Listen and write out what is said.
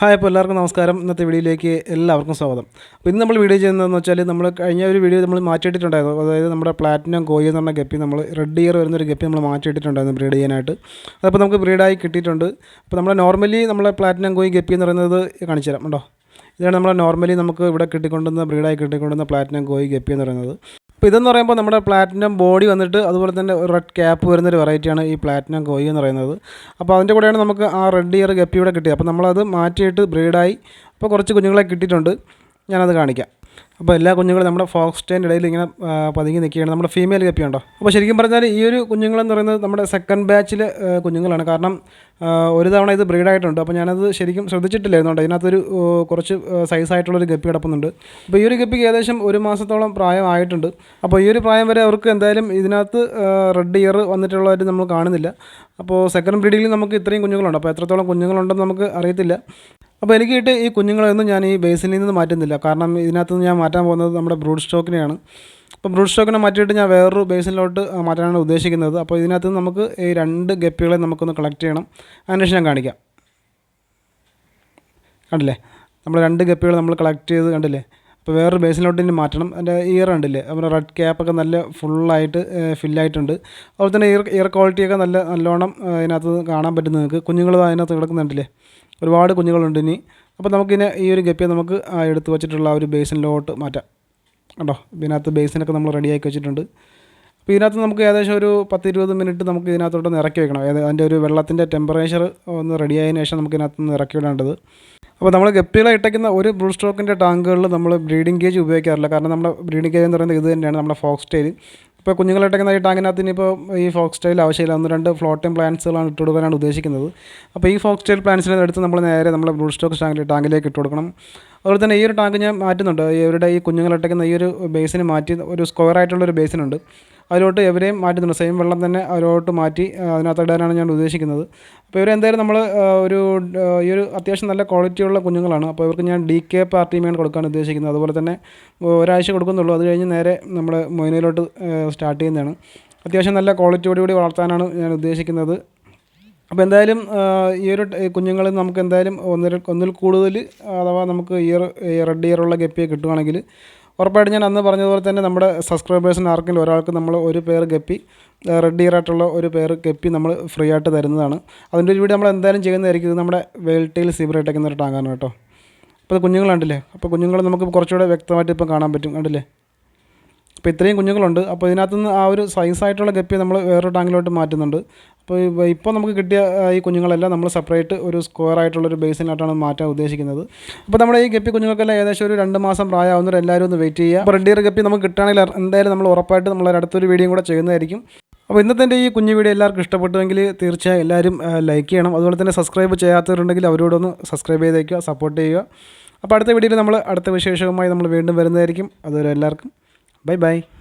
Hi അപ്പോൾ എല്ലാവർക്കും നമസ്കാരം. ഇന്നത്തെ വീഡിയോയിലേക്ക് എല്ലാവർക്കും സ്വാഗതം. അപ്പോൾ ഇന്ന് നമ്മൾ വീഡിയോ ചെയ്യുന്നതെന്ന് വെച്ചാൽ നമ്മൾ കഴിഞ്ഞ ഒരു വീഡിയോ നമ്മൾ മാറ്റിയിട്ടിട്ടുണ്ടായിരുന്നു. അതായത് നമ്മുടെ പ്ലാറ്റിനം കോയി എന്ന് പറഞ്ഞ ഗപ്പി നമ്മൾ റെഡ് ഇയർ വരുന്നൊരു ഗപ്പി നമ്മൾ മാറ്റിയിട്ടിട്ടുണ്ടായിരുന്നു ബ്രീഡ് ചെയ്യാനായിട്ട്. അതപ്പോൾ നമുക്ക് ബ്രീഡായി കിട്ടിയിട്ടുണ്ട്. അപ്പോൾ നമ്മൾ നോർമലി നമ്മളെ പ്ലാറ്റിനം കോയി ഗപ്പി എന്ന് പറയുന്നത് കാണിച്ചു തരാം ഇതാണ് നമ്മൾ നോർമലി നമുക്ക് ഇവിടെ കിട്ടിക്കൊണ്ടുവന്ന ബ്രീഡായി കിട്ടിക്കൊണ്ടുവന്ന പ്ലാറ്റിനം കോയി ഗപ്പി എന്ന് പറയുന്നത്. അപ്പോൾ ഇതെന്ന് പറയുമ്പോൾ നമ്മുടെ പ്ലാറ്റിനം ബോഡി വന്നിട്ട് അതുപോലെ തന്നെ റെഡ് ക്യാപ്പ് വരുന്നൊരു വെറൈറ്റിയാണ് ഈ പ്ലാറ്റിനം കോയി എന്ന് പറയുന്നത്. അപ്പോൾ അതിന്റെ കൂടെയാണ് നമുക്ക് ആ റെഡ് ഇയർ ഗപ്പിയുടെ കിട്ടിയത്. അപ്പോൾ നമ്മളത് മാറ്റിയിട്ട് ബ്രീഡായി അപ്പോൾ കുറച്ച് കുഞ്ഞുങ്ങളെ കിട്ടിയിട്ടുണ്ട്. ഞാനത് കാണിക്കാം. അപ്പോൾ എല്ലാ കുഞ്ഞുങ്ങളും നമ്മുടെ ഫോക്സ്റ്റേന്റെ ഇടയിൽ ഇങ്ങനെ പതുങ്ങി നിൽക്കുകയാണ്. നമ്മുടെ ഫീമെയിൽ ഗപ്പി ഉണ്ടോ? അപ്പോൾ ശരിക്കും പറഞ്ഞാൽ ഈ ഒരു കുഞ്ഞുങ്ങളെന്ന് പറയുന്നത് നമ്മുടെ സെക്കൻഡ് ബാച്ചിൽ കുഞ്ഞുങ്ങളാണ്. കാരണം ഒരു തവണ ഇത് ബ്രീഡായിട്ടുണ്ട് അപ്പോൾ ഞാനത് ശരിക്കും ശ്രദ്ധിച്ചിട്ടില്ലായിരുന്നു കേട്ടോ. ഇതിനകത്തൊരു കുറച്ച് സൈസായിട്ടുള്ളൊരു ഗപ്പി കിടപ്പുന്നുണ്ട്. അപ്പോൾ ഈ ഒരു ഗപ്പിക്ക് ഏകദേശം ഒരു മാസത്തോളം പ്രായമായിട്ടുണ്ട് അപ്പോൾ ഈ ഒരു പ്രായം വരെ അവർക്ക് എന്തായാലും ഇതിനകത്ത് റെഡ് ഇയർ വന്നിട്ടുള്ളതായിട്ട് നമ്മൾ കാണുന്നില്ല. അപ്പോൾ സെക്കൻഡ് ബ്രീഡിങ്ങിൽ നമുക്ക് ഇത്രയും കുഞ്ഞുങ്ങളുണ്ട്. അപ്പോൾ എത്രത്തോളം കുഞ്ഞുങ്ങളുണ്ടെന്ന് നമുക്ക് അറിയത്തില്ല. അപ്പോൾ എനിക്ക് കിട്ടിയ ഈ കുഞ്ഞുങ്ങളെയൊന്നും ഞാൻ ഈ ബേസിൽ നിന്ന് മാറ്റുന്നില്ല. കാരണം ഇതിനകത്ത് നിന്ന് ഞാൻ മാറ്റാൻ പോകുന്നത് നമ്മുടെ ബ്രൂഡ് സ്റ്റോക്കിനെയാണ് അപ്പോൾ ബ്രൂഡ് സ്റ്റോക്കിനെ മാറ്റിയിട്ട് ഞാൻ വേറൊരു ബേസിലോട്ട് മാറ്റാനാണ് ഉദ്ദേശിക്കുന്നത്. അപ്പോൾ ഇതിനകത്ത് നമുക്ക് ഈ രണ്ട് ഗപ്പികളെ നമുക്കൊന്ന് കളക്ട് ചെയ്യണം. അതിനുശേഷം ഞാൻ കാണിക്കാം. കണ്ടില്ലേ? നമ്മൾ രണ്ട് ഗപ്പികൾ നമ്മൾ കളക്ട് ചെയ്ത് കണ്ടില്ലേ? അപ്പോൾ വേറൊരു ബേസിലോട്ട് ഇനി മാറ്റണം. അതിന്റെ ഇയർ ഉണ്ടല്ലേ നമ്മുടെ റെഡ് ക്യാപ്പൊക്കെ നല്ല ഫുള്ളായിട്ട് ഫില്ലായിട്ടുണ്ട് അതുപോലെ തന്നെ ഇയർ ഇയർ ക്വാളിറ്റിയൊക്കെ നല്ല നല്ലോണം അതിനകത്ത് കാണാൻ പറ്റും നിങ്ങൾക്ക്. കുഞ്ഞുങ്ങൾ അതിനകത്ത് കിടക്കുന്നുണ്ടല്ലേ? ഒരുപാട് കുഞ്ഞുങ്ങളുണ്ട് ഇനി. അപ്പോൾ നമുക്കിനി ഈ ഒരു ഗപ്പിയെ നമുക്ക് എടുത്തു വെച്ചിട്ടുള്ള ആ ഒരു ബേസിനിലോട്ട് മാറ്റാം. കണ്ടോ? ഇതിനകത്ത് ബേസിനൊക്കെ നമ്മൾ റെഡിയാക്കി വെച്ചിട്ടുണ്ട്. അപ്പോൾ ഇതിനകത്ത് നമുക്ക് ഏകദേശം ഒരു പത്ത് ഇരുപത് മിനിറ്റ് നമുക്ക് ഇതിനകത്തോട്ട് ഇറക്കി വെക്കണം. ഏത് അതിന്റെ ഒരു വെള്ളത്തിന്റെ ടെമ്പറേച്ചർ ഒന്ന് റെഡി ആയതിനു ശേഷം നമുക്ക് ഇതിനകത്ത് ഇറക്കി വിടേണ്ടത്. അപ്പോൾ നമ്മൾ ഗപ്പികളെ ഇട്ടയ്ക്കുന്ന ഒരു ബ്രൂ സ്ട്രോക്കിന്റെ ടാങ്കുകളിൽ നമ്മൾ ബ്രീഡിംഗ് കേജ് ഉപയോഗിക്കാറില്ല. കാരണം നമ്മുടെ ബ്രീഡിംഗ് കേജ് എന്ന് പറയുന്നത് ഇത് തന്നെയാണ് നമ്മുടെ ഫോക്സ് ടെയിൽ. ഇപ്പോൾ കുഞ്ഞുങ്ങളെ ഇട്ടയ്ക്കുന്ന ഈ ടാങ്കിനകത്ത് ഇനിയിപ്പോൾ ഈ ഫോക്സ് ടെയിൽ ആവശ്യമില്ല. ഒന്ന് രണ്ട് ഫ്ലോട്ടിംഗ് പ്ലാന്റ്സുകളാണ് ഇട്ട് കൊടുക്കാനാണ് ഉദ്ദേശിക്കുന്നത്. അപ്പോൾ ഈ ഫോക്സ് ടെയിൽ പ്ലാന്റ്സിനെ എടുത്ത് നമ്മൾ നേരെ നമ്മുടെ ബ്ലൂ സ്റ്റോക്ക് ടാങ്കിൽ ടാങ്കിലേക്ക് ഇട്ട് കൊടുക്കണം. അതുപോലെ തന്നെ ഈ ഒരു ടാങ്ക് ഞാൻ മാറ്റുന്നുണ്ട്. ഇവരുടെ ഈ കുഞ്ഞുങ്ങളെ ഈ ഒരു ബേസിന് മാറ്റി ഒരു സ്ക്വയർ ആയിട്ടുള്ളൊരു ബേസിനുണ്ട്. അതിലോട്ട് എവരെയും മാറ്റുന്നുണ്ട്. സെയിം വെള്ളം തന്നെ അതിലോട്ട് മാറ്റി അതിനകത്ത് ഇടാനാണ് ഞാൻ ഉദ്ദേശിക്കുന്നത്. അപ്പോൾ ഇവരെന്തായാലും നമ്മൾ ഒരു ഈ ഒരു അത്യാവശ്യം നല്ല ക്വാളിറ്റിയുള്ള കുഞ്ഞുങ്ങളാണ്. അപ്പോൾ ഇവർക്ക് ഞാൻ ഡി കെ പാർട്ടിയുമാണ് കൊടുക്കാൻ ഉദ്ദേശിക്കുന്നത്. അതുപോലെ തന്നെ ഒരാഴ്ച കൊടുക്കുന്നുള്ളൂ. അത് കഴിഞ്ഞ് നേരെ നമ്മൾ മൊയിനയിലോട്ട് സ്റ്റാർട്ട് ചെയ്യുന്നതാണ്. അത്യാവശ്യം നല്ല ക്വാളിറ്റിയോട് കൂടി വളർത്താനാണ് ഞാൻ ഉദ്ദേശിക്കുന്നത്. അപ്പോൾ എന്തായാലും ഈ ഒരു കുഞ്ഞുങ്ങൾ നമുക്ക് എന്തായാലും ഒന്നിൽ ഒന്നിൽ കൂടുതൽ അഥവാ നമുക്ക് ഇയർ റെഡ് ഇയറുള്ള ഗപ്പിയെ കിട്ടുവാണെങ്കിൽ ഉറപ്പായിട്ടും ഞാൻ അന്ന് പറഞ്ഞതുപോലെ തന്നെ നമ്മുടെ സബ്സ്ക്രൈബേഴ്സിന് ആർക്കെങ്കിലും ഒരാൾക്ക് നമ്മൾ ഒരു പേർ ഗപ്പി റെഡ് ഇയർ ആയിട്ടുള്ള ഒരു പേർ ഗപ്പി നമ്മൾ ഫ്രീ ആയിട്ട് തരുന്നതാണ്. അതിന്റെ ഒരു വീഡിയോ നമ്മൾ എന്തായാലും ചെയ്യുന്നതായിരിക്കും ഇത് നമ്മുടെ വെയിൽറ്റെയിൽ സീബ്ര ഇട്ടേക്കുന്ന ഒരു ടാങ്കാണ് കേട്ടോ. അപ്പോൾ കുഞ്ഞുങ്ങൾ കണ്ടില്ലേ? അപ്പോൾ കുഞ്ഞുങ്ങളെ നമുക്ക് കുറച്ചുകൂടെ വ്യക്തമായിട്ട് ഇപ്പം കാണാൻ പറ്റും. കണ്ടില്ലേ? അപ്പോൾ ഇത്രയും കുഞ്ഞുങ്ങളുണ്ട്. അപ്പോൾ ഇതിനകത്ത് നിന്ന് ആ ഒരു സൈസായിട്ടുള്ള ഗപ്പി നമ്മൾ വേറൊരു ടാങ്കിലോട്ട് മാറ്റുന്നുണ്ട്. അപ്പോൾ ഇപ്പോൾ നമുക്ക് കിട്ടിയ ഈ കുഞ്ഞുങ്ങളെല്ലാം നമ്മൾ സെപ്പറേറ്റ് ഒരു സ്ക്വയർ ആയിട്ടുള്ളൊരു ബേസിനായിട്ടാണ് മാറ്റാൻ ഉദ്ദേശിക്കുന്നത്. അപ്പോൾ നമ്മുടെ ഈ ഗപ്പി കുഞ്ഞുങ്ങൾക്കെല്ലാം ഏകദേശം ഒരു രണ്ട് മാസം പ്രായമാവുന്നവർ എല്ലാവരും ഒന്ന് വെയിറ്റ് ചെയ്യുക. അപ്പോൾ റെഡ് ഇയർ ഗപ്പി നമുക്ക് കിട്ടുകയാണെങ്കിൽ എന്തായാലും നമ്മൾ ഉറപ്പായിട്ട് നമ്മൾ അടുത്തൊരു വീഡിയോ കൂടെ ചെയ്യുന്നതായിരിക്കും. അപ്പോൾ ഇന്നത്തെ ഈ കുഞ്ഞു വീഡിയോ എല്ലാവർക്കും ഇഷ്ടപ്പെട്ടുവെങ്കിൽ തീർച്ചയായും എല്ലാവരും ലൈക്ക് ചെയ്യണം. അതുപോലെ തന്നെ സബ്സ്ക്രൈബ് ചെയ്യാത്തവരുണ്ടെങ്കിൽ അവരോടൊന്ന് സബ്സ്ക്രൈബ് ചെയ്തേക്കുക സപ്പോർട്ട് ചെയ്യുക. അപ്പോൾ അടുത്ത വീഡിയോയിൽ നമ്മൾ അടുത്ത വിശേഷവുമായി നമ്മൾ വീണ്ടും വരുന്നതായിരിക്കും. അതുവരെ എല്ലാവർക്കും Bye bye.